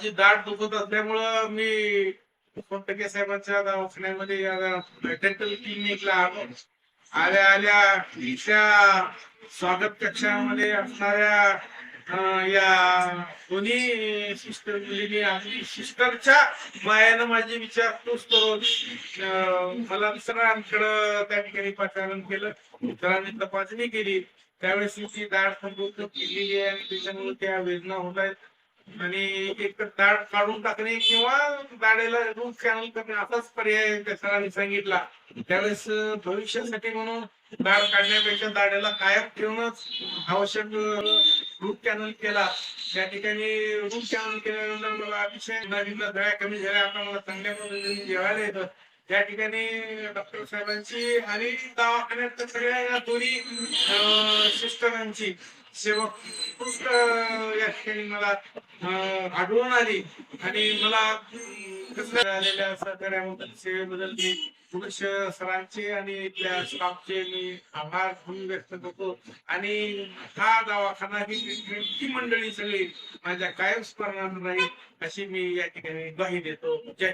माझी दाट दुखत असल्यामुळं मी टक्के साहेबांच्या दवाखान्यामध्ये डेंटल क्लिनिकला आलो. आल्या आल्या त्या स्वागत कक्षामध्ये असणाऱ्या या दोन्ही सिस्टर मुलीने आणि सिस्टरच्या मायानं माझी विचारपूस करून मला सरांकडं त्या ठिकाणी पाचारण केलं. सरांनी तपासणी केली. त्यावेळेस ती दाट संपृक्त केलेली आहे आणि त्याच्यामुळे त्या वेदना होत आहेत. आणि एक दाढ काढून टाकणे किंवा दाढेला रूट चॅनल करणे असाच पर्याय त्या सरांनी सांगितला. त्यावेळेस भविष्यासाठी म्हणून दाढ काढण्यापेक्षा दाढेला कायम ठेवूनच आवश्यक रूट चॅनल केला. त्या ठिकाणी रूट चॅनल केल्यानंतर मला अतिशय नवीन गळ्या कमी झाल्या. आता मला चांगल्या पद्धतीने जेवायला येतं. त्या ठिकाणी डॉक्टर साहेबांची आणि दवाखान्यात सगळ्या या दोन्ही सिस्टरांची सेवा पुस्तक या ठिकाणी मला आढळून आली. आणि मला आलेल्या सहकार्याबद्दल सेवेबद्दल मी पुरुष सरांचे आणि इथल्या स्टाफचे मी आभार म्हणून व्यक्त करतो. आणि हा दवाखाना ही ट्रीटमेंट मंडळी सगळी माझ्या कायम स्मरणात राहील अशी मी या ठिकाणी ग्वाही देतो. जय